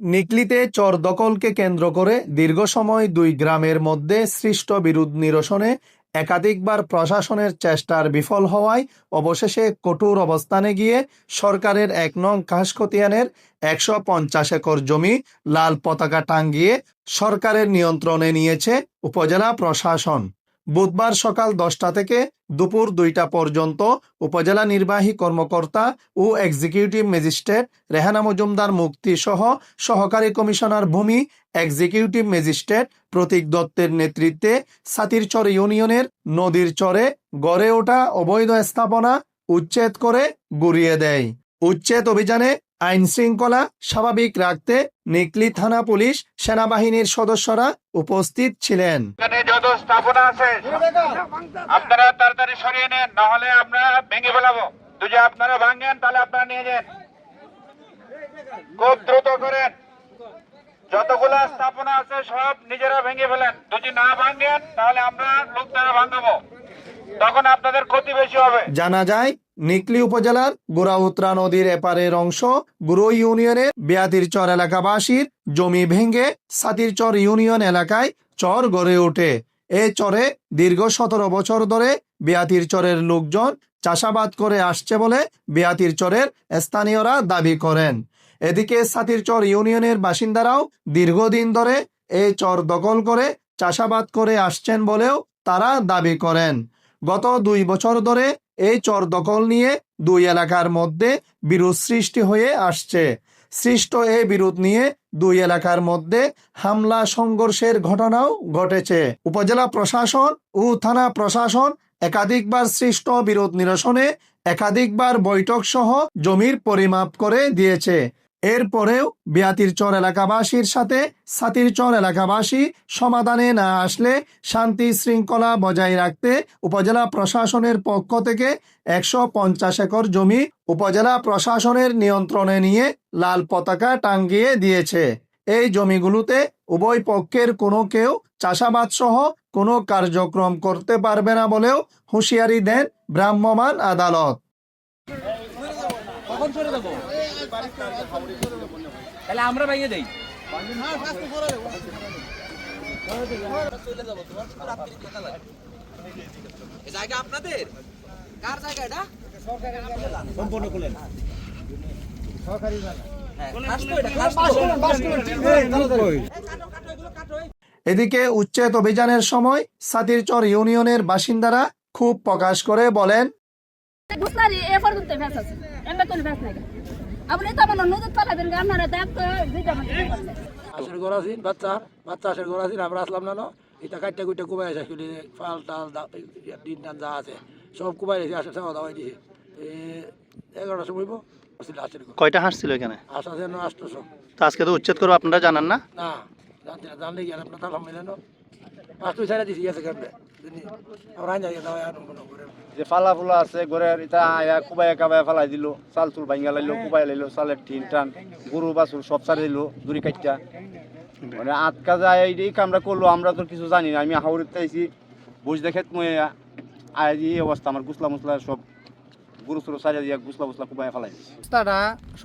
নিকলিতে চর দখলকে কেন্দ্র করে দীর্ঘ সময় দুই গ্রামের মধ্যে সৃষ্ট বিরোধ নিরসনে একাধিকবার প্রশাসনের চেষ্টার বিফল হওয়ায় অবশেষে কঠোর অবস্থানে গিয়ে সরকারের এক নং কাশখতিয়ানের একশো পঞ্চাশ একর জমি লাল পতাকা টাঙ্গিয়ে সরকারের নিয়ন্ত্রণে নিয়েছে উপজেলা প্রশাসন। বুধবার সকাল দশটা থেকে দুপুর দুইটা পর্যন্ত উপজেলা নির্বাহী কর্মকর্তা ও এক্সিকিউটিভ ম্যাজিস্ট্রেট রেহানা মজুমদার মুক্তি সহ সহকারী কমিশনার ভূমি এক্সিকিউটিভ ম্যাজিস্ট্রেট প্রতীক দত্তের নেতৃত্বে সাতিরচর ইউনিয়নের নদীর চরে গড়ে ওঠা অবৈধ স্থাপনা উচ্ছেদ করে গুড়িয়ে দেয়। উচ্ছেদ অভিযানে আইন শৃঙ্খলা স্বাভাবিক রাখতে নিকলি থানা পুলিশ সেনাবাহিনীর সদস্যরা উপস্থিত ছিলেন। যত স্থাপনা আছে আপনারা তাড়াতাড়ি সরিয়ে নেন নাহলে আমরা ভেঙে ফেলাবো। যদি আপনারা ভাঙেন তাহলে আপনারা নিয়ে যান। খুব দ্রুত করেন। যতগুলা স্থাপনা আছে সব নিজেরা ভেঙে ফেলেন। যদি না ভাঙেন তাহলে আমরা লোক দ্বারা ভাঙাবো। তখন আপনাদের ক্ষতি বেশি হবে। জানা যায় নিকলি উপজেলার গুড়াউত্রা নদীর এপারের অংশ গুরু ইউনিয়নের বিয়াতির চর এলাকাবাসীর জমি ভেঙে সাতিরচর ইউনিয়ন এলাকায় চর গড়ে ওঠে। এ চরে দীর্ঘ সতেরো বছর ধরে বিয়াতির চরের লোকজন চাষাবাদ করে আসছে বলে বিয়াতির চরের স্থানীয়রা দাবি করেন। এদিকে সাতিরচর ইউনিয়নের বাসিন্দারাও দীর্ঘদিন ধরে এই চর দখল করে চাষাবাদ করে আসছেন বলেও তারা দাবি করেন। গত দুই বছর ধরে এই চর দখল নিয়ে দুই এলাকার মধ্যে বিরোধ সৃষ্টি হয়ে আসছে। সৃষ্ট এই বিরোধ নিয়ে দুই এলাকার মধ্যে হামলা, সংঘর্ষের ঘটনাও ঘটেছে। উপজেলা প্রশাসন ও থানা প্রশাসন একাধিকবার সৃষ্ট বিরোধ নিরসনে একাধিকবার বৈঠক সহ জমির পরিমাপ করে দিয়েছে। এরপরেও বিয়াতির চর এলাকাবাসীর সাথে সাতির চর এলাকাবাসী সমাধানে না আসলে শান্তি শৃঙ্খলা বজায় রাখতে উপজেলা প্রশাসনের পক্ষ থেকে একশো পঞ্চাশ একর জমি উপজেলা প্রশাসনের নিয়ন্ত্রণে নিয়ে লাল পতাকা টাঙ্গিয়ে দিয়েছে। এই জমিগুলোতে উভয় পক্ষের কোনো কেউ চাষাবাদ সহ কোনো কার্যক্রম করতে পারবে না বলেও হুঁশিয়ারি দেন ভ্রাম্যমাণ আদালত। তাহলে আমরা ভেঙে দেই। জায়গা আপনাদের? কার জায়গা এটা? সম্পূর্ণ খুলেন। এদিকে উচ্ছেদ অভিযানের সময় সাতিরচর ইউনিয়নের বাসিন্দারা খুব প্রকাশ করে বলেন আপনি তো আমার নদীর তলা আপনারা দেখ তো দুইটা মানে আশের ঘর আছি বাচ্চা বাচ্চা আশের ঘর আছি আমরা আসলাম না এটা কাটটা কুইটা কুবাই আছে ফাল টাল দা- ডিন টান যা আছে সব কুবাই আছে আসে সাওয়া দাওয়াই দিছে। এ এগারোটা সময় কয়টা হাঁস ছিল এখানে? আছে তো আজকে তো উচ্ছেদ করব আপনারা জানান না? না জানতে জানলে গিয়ে আপনার তালা মিলেন? পাঁচ তুই সাইডে দিছি গেছে কেমনে? যে ফালা ফুলা আছে ঘরের ইটা আয়া কুবাই কাবাই ফালাই দিল চাল চুল ভাঙ্গা লাইলো কুবাই লাইলো চালের টিন টান গরু বাছুর সব সারি দিল দূরি কাটটা মানে আটকা যায় এই কামটা করল আমরা তো কিছু জানি না আমি হাওড়িতে আইছি বুঝ দেখে মই আয় এই অবস্থা আমার গুসলা মুসলা সব গরু চুরু সারিয়া দিয়া গুসলা মুসলা কুবাই ফালাই দিছি।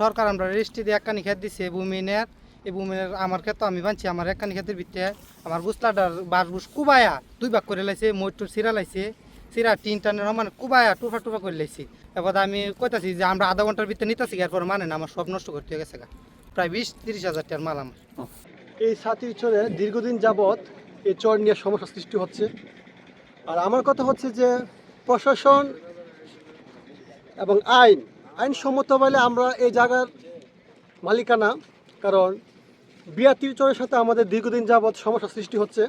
সরকার আমরা রেজিস্ট্রি দিয়ে একখানি খেত দিছে ভূমিনের এই ভূমিনের আমার ক্ষেত্র আমি বানছি, আমার একখানি ক্ষেতের ভিতরে আমার বুসলাটার বাস বুস কুবায়া দুই ভাগ করে লাইছে মইটুর সিরা লাইছে সিরা তিন টানের মানে কুবায়া টুফা টুফা করে লাইছি। এবার আমি কইতাছি যে আমরা আধা ঘণ্টার ভিতরে নিতেছি এরপর মানে না, আমার সব নষ্ট করতে হয়ে গেছে প্রায় বিশ তিরিশ হাজার টাকার মাল আমার। এই সাতির চরে দীর্ঘদিন যাবৎ এই চর নিয়ে সমস্যা সৃষ্টি হচ্ছে। আর আমার কথা হচ্ছে যে প্রশাসন এবং আইন আইনসম্মত বলে আমরা এই জায়গার মালিকানা, কারণ বিয়াতির চরের সাথে আমাদের দীর্ঘদিন যাবৎ সমস্যা সৃষ্টি হচ্ছে।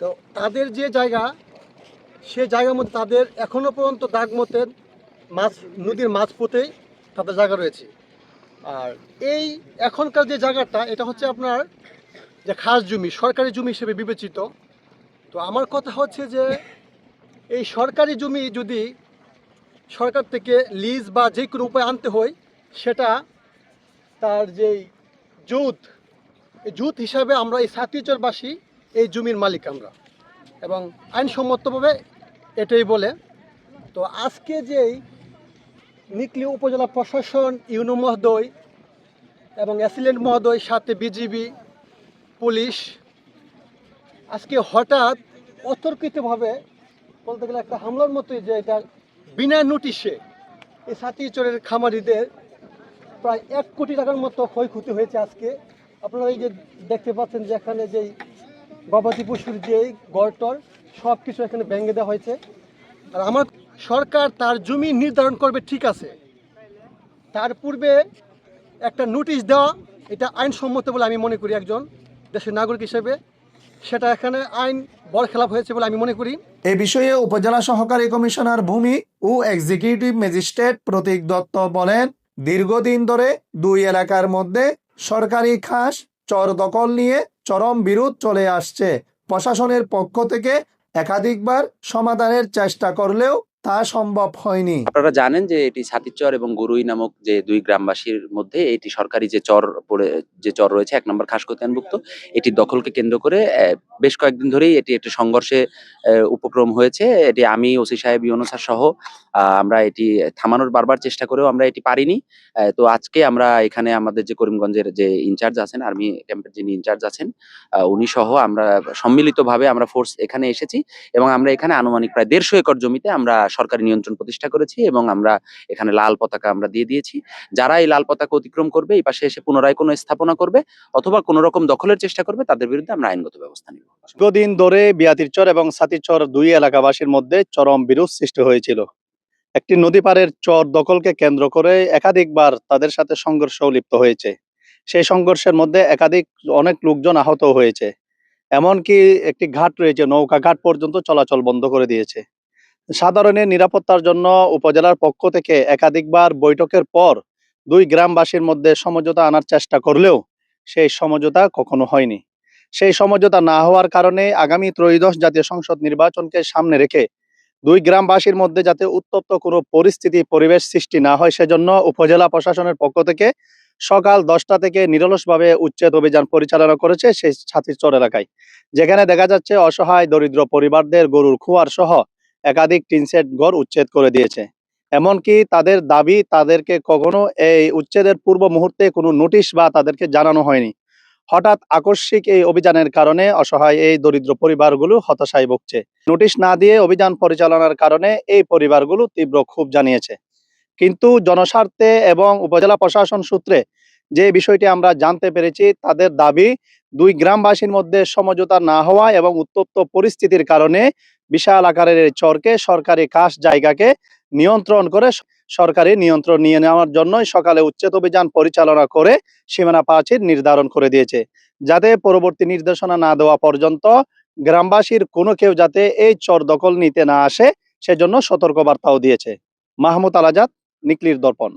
তো তাদের যে জায়গা, সে জায়গার মধ্যে তাদের এখনও পর্যন্ত দাগ মতের মাছ, নদীর মাছ পোতেই তাদের জায়গা রয়েছে। আর এই এখনকার যে জায়গাটা, এটা হচ্ছে আপনার যে খাস জমি, সরকারি জমি হিসেবে বিবেচিত। তো আমার কথা হচ্ছে যে, এই সরকারি জমি যদি সরকার থেকে লিজ বা যে কোনো উপায় আনতে হয়, সেটা তার যেই জুত। এই জুত হিসাবে আমরা এই সাতিচরবাসী এই জমির মালিক আমরা। এবং আইনসম্মতভাবে এটাই বলে। তো আজকে যেই নিকলি উপজেলা প্রশাসন, ইউনো মহোদয় এবং অ্যাসিলেন্ট মহোদয়, সাথে বিজিবি, পুলিশ, আজকে হঠাৎ অতর্কিতভাবে বলতে গেলে একটা হামলার মতোই যে এটা বিনা নোটিশে এই সাতিচরের খামারিদের প্রায় এক কোটি টাকার মতো ক্ষয়ক্ষতি হয়েছে আজকে। আপনারা এই যে দেখতে পাচ্ছেন যে এখানে যেই গবাদি পশুর যেই গড়টর সব কিছু এখানে ভেঙে দেওয়া হয়েছে। আর আমার সরকার তার জমি নির্ধারণ করবে ঠিক আছে। তার পূর্বে একটা নোটিশ দেওয়া, এটা আইনসম্মত বলে আমি মনে করি একজন দেশের নাগরিক হিসেবে। সেটা এখানে আইন বড় খেলাপ হয়েছে বলে আমি মনে করি। এ বিষয়ে উপজেলা সহকারী কমিশনার ভূমি ও এক্সিকিউটিভ ম্যাজিস্ট্রেট প্রতীক দত্ত বলেন দীর্ঘদিন ধরে দুই এলাকার মধ্যে সরকারি খাস চর দখল নিয়ে চরম বিরোধ চলে আসছে। প্রশাসনের পক্ষ থেকে একাধিকবার সমাধানের চেষ্টা করলেও তা সম্ভব হয়নি। আপনারা জানেন যে এটি ছাতিচর এবং গরুই নামক যে দুই গ্রামবাসীর মধ্যে এটি সরকারি যে চর পড়ে, যে চর রয়েছে, এক নম্বর খাসকতিয়ানভুক্ত এটি দখলকে কেন্দ্র করে বেশ কয়েকদিন ধরেই এটি একটি সংঘর্ষে উপক্রম হয়েছে। এটি আমি, ওসি সাহেব ইউনুসার সহ আমরা এটি থামানোর বারবার চেষ্টা করেও আমরা এটি পারিনি। তো আজকে আমরা এখানে আমাদের যে করিমগঞ্জের যে ইনচার্জ আছেন, আর্মি ক্যাম্পের যিনি ইনচার্জ আছেন উনি সহ আমরা সম্মিলিতভাবে আমরা ফোর্স এখানে এসেছি এবং আমরা এখানে আনুমানিক প্রায় দেড়শো একর জমিতে আমরা সরকারি নিয়ন্ত্রণ প্রতিষ্ঠা করেছি এবং আমরা এখানে লাল পতাকা আমরা দিয়ে দিয়েছি। যারা এই লাল পতাকা অতিক্রম করবে, এই পাশে এসে পুনরায় কোনো স্থাপনা করবে অথবা কোনো রকম দখলের চেষ্টা করবে, তাদের বিরুদ্ধে আমরা আইনগত ব্যবস্থা নিব। দীর্ঘদিন ধরে বিয়াতির চর এবং সাতিরচর দুই এলাকাবাসীর মধ্যে চরম বিরোধ সৃষ্টি হয়েছিল। একটি নদী পাড়ের চর দখলকে কেন্দ্র করে একাধিকবার তাদের সাথে সংঘর্ষ লিপ্ত হয়েছে। সেই সংঘর্ষের মধ্যে একাধিক অনেক লোকজন আহত হয়েছে। এমনকি একটি ঘাট রয়েছে, নৌকা ঘাট পর্যন্ত চলাচল বন্ধ করে দিয়েছে। সাধারণের নিরাপত্তার জন্য উপজেলার পক্ষ থেকে একাধিকবার বৈঠকের পর দুই গ্রামবাসীর মধ্যে সমঝোতা আনার চেষ্টা করলেও সেই সমঝোতা কখনো হয়নি। সেই সমঝোতা না হওয়ার কারণে আগামী ত্রয়োদশ জাতীয় সংসদ নির্বাচনকে সামনে রেখে দুই গ্রামবাসীর মধ্যে যাতে উত্তপ্ত কোনো পরিস্থিতি, পরিবেশ সৃষ্টি না হয়, সেজন্য উপজেলা প্রশাসনের পক্ষ থেকে সকাল দশটা থেকে নিরলসভাবে উচ্ছেদ অভিযান পরিচালনা করেছে সেই ছাতিরচর এলাকায়। যেখানে দেখা যাচ্ছে অসহায় দরিদ্র পরিবারদের গরুর খুয়ার সহ একাধিক টিনসেট ঘর উচ্ছেদ করে দিয়েছে। এমনকি তাদের দাবি, তাদেরকে কখনো এই উচ্ছেদের পূর্ব মুহূর্তে কোনো নোটিশ বা তাদেরকে জানানো হয়নি। হঠাৎ আকস্মিক এই অভিযানের কারণে অসহায় এই দরিদ্র পরিবারগুলো হতাশায় ভুগছে। নোটিশ না দিয়ে অভিযান পরিচালনার কারণে এই পরিবারগুলো তীব্র ক্ষোভ জানিয়েছে। কিন্তু জনস্বার্থে এবং উপজেলা প্রশাসন সূত্রে যে বিষয়টি আমরা জানতে পেরেছি, তাদের দাবি দুই গ্রামবাসীর মধ্যে সমঝোতা না হওয়া এবং উত্তপ্ত পরিস্থিতির কারণে বিশাল আকারের চরকে সরকারি কাজ জায়গাকে নিয়ন্ত্রণ করে সরকারি নিয়ন্ত্রণ নিয়ে নেওয়ার জন্যই সকালে উচ্ছেদ অভিযান পরিচালনা করে সীমানা প্রাচীর নির্ধারণ করে দিয়েছে। যাতে পরবর্তী নির্দেশনা না দেওয়া পর্যন্ত গ্রামবাসীর কোনো কেউ যাতে এই চর দখল নিতে না আসে, সেজন্য সতর্কবার্তাও দিয়েছে। মাহমুদ আলাজাদ, নিকলির দর্পণ।